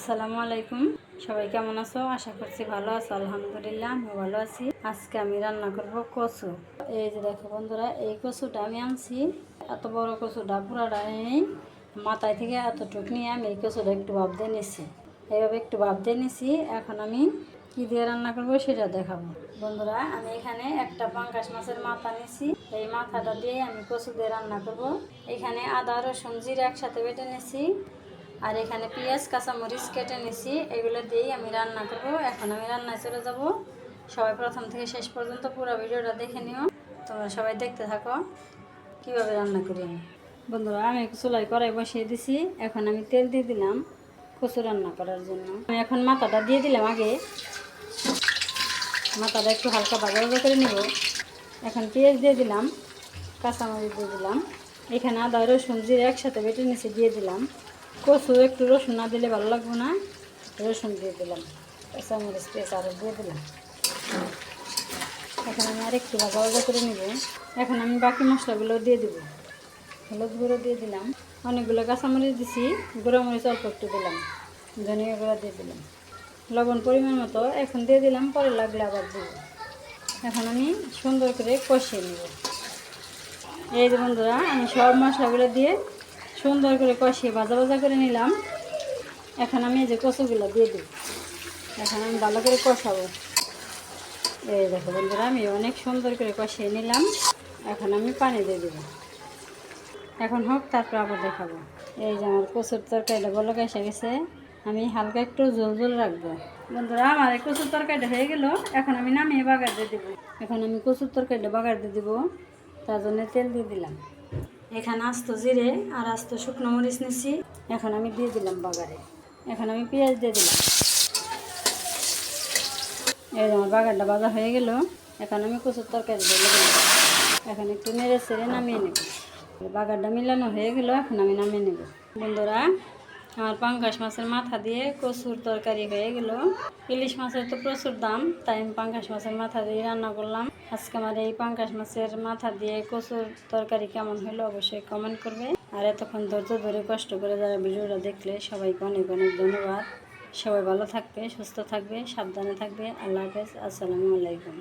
আসসালামু আলাইকুম। সবাই কেমন আছো? আশা করছি ভালো আছো। আলহামদুলিল্লাহ আমি ভালো আছি। আজকে আমি রান্না করব কচু। এই যে দেখো বন্ধুরা, এই কচুটা আমি আনছি। এত বড় কচুটা পুরাটা নেই মাথায় থেকে এতটুক নিয়ে আমি এই কচুটা একটু ভাব দিয়ে নিছি। এইভাবে একটু ভাব দিয়ে নিছি। এখন আমি কি দিয়ে রান্না করব সেটা দেখাবো। বন্ধুরা, আমি এখানে একটা পাঙ্কাশ মাছের মাথা নিছি। এই মাথাটা দিয়ে আমি কচু দিয়ে রান্না করব। এখানে আদা, রসুন, জিরা একসাথে বেটে নিছি। আর এখানে পেঁয়াজ, কাঁচামরিচ কেটে নিছি। এগুলো দিয়েই আমি রান্না করব। এখন আমি রান্নায় চলে যাব। সবাই প্রথম থেকে শেষ পর্যন্ত পুরো ভিডিওটা দেখে নিও। তোমরা সবাই দেখতে থাকো। কীভাবে রান্না করি আমি? বন্ধুরা, আমি চুলাই কড়াই বসিয়ে দিছি। এখন আমি তেল দিয়ে দিলাম কচু রান্না করার জন্য। আমি এখন মাথাটা দিয়ে দিলাম আগে। মাথাটা একটু হালকা বাজার করে নিব। এখন পেঁয়াজ দিয়ে দিলাম, কাঁচামরিচ দিয়ে দিলাম। এখানে আদা, রসুন, জিরে একসাথে বেটে নিচে দিয়ে দিলাম। কচু একটু রসুন না দিলে ভালো লাগবে না। রসুন দিয়ে দিলাম। কাঁচামরিচ পেঁয়াজ আরও দিয়ে দিলাম। এখন আমি আর একটু ভাজা ভাজা করে নিব। এখন আমি বাকি মশলাগুলো দিয়ে দেব। হলুদ গুঁড়ো দিয়ে দিলাম। অনেকগুলো কাঁচামরিচ দিছি, গুঁড়ো মরিচ অল্প একটু দিলাম। ধনিয়া গুঁড়ো দিয়ে দিলাম। লবণ পরিমাণ মতো এখন দিয়ে দিলাম, পরে লাগলে আবার দেব। এখন আমি সুন্দর করে কষিয়ে নেব। এই যে বন্ধুরা, আমি সব মশলাগুলো দিয়ে সুন্দর করে কষিয়ে ভাজা ভাজা করে নিলাম। এখন আমি এই যে কচুগুলো দিয়ে দিই এখন আমি ভালো করে কষাবো। এই দেখো বন্ধুরা, আমি অনেক সুন্দর করে কষিয়ে নিলাম। এখন আমি পানি দিয়ে দেবো। এখন হোক, তারপর আবার দেখাবো। এই যে আমার কচুর তরকারিটা বলো এসে গেছে। আমি হালকা একটু জল জল রাখব। বন্ধুরা, আমার এই কচুর তরকারিটা হয়ে গেল। এখন আমি নামিয়ে বাগার দিয়ে দেবো। এখন আমি কচুর তরকারিটা বাগার দিয়ে দেবো। তার জন্য তেল দিয়ে দিলাম। এখানে আস্ত জিরে আর আস্ত শুকনো মরিচ নিচ্ছি এখন আমি দিয়ে দিলাম বাগারে। এখন আমি পেঁয়াজ দিয়ে দিলাম। এই আমার বাগারটা বাজা হয়ে গেল। এখন আমি কচুর তরকারি দিয়ে দিলাম। এখন একটু নেড়ে ছেড়ে নামিয়ে নেব। বাগারটা মিলানো হয়ে গেল, এখন আমি নামিয়ে নেব। বন্ধুরা, আমার পাঙ্গাস মাছের মাথা দিয়ে কচুর তরকারি হয়ে গেল। ইলিশ মাছের তো প্রচুর দাম, তাই আমি পাঙ্গাস মাছের মাথা দিয়ে রান্না করলাম। আজকে আমার এই পাঙ্কাশ মাছের মাথা দিয়ে কচুর তরকারি কেমন হলো অবশ্যই কমেন্ট করবে। আর এতক্ষণ ধৈর্য ধরে কষ্ট করে যারা ভিডিওটা দেখলে, সবাইকে অনেক অনেক ধন্যবাদ। সবাই ভালো থাকবে, সুস্থ থাকবে, সাবধানে থাকবে। আল্লাহ হাফেজ, আসসালামু আলাইকুম।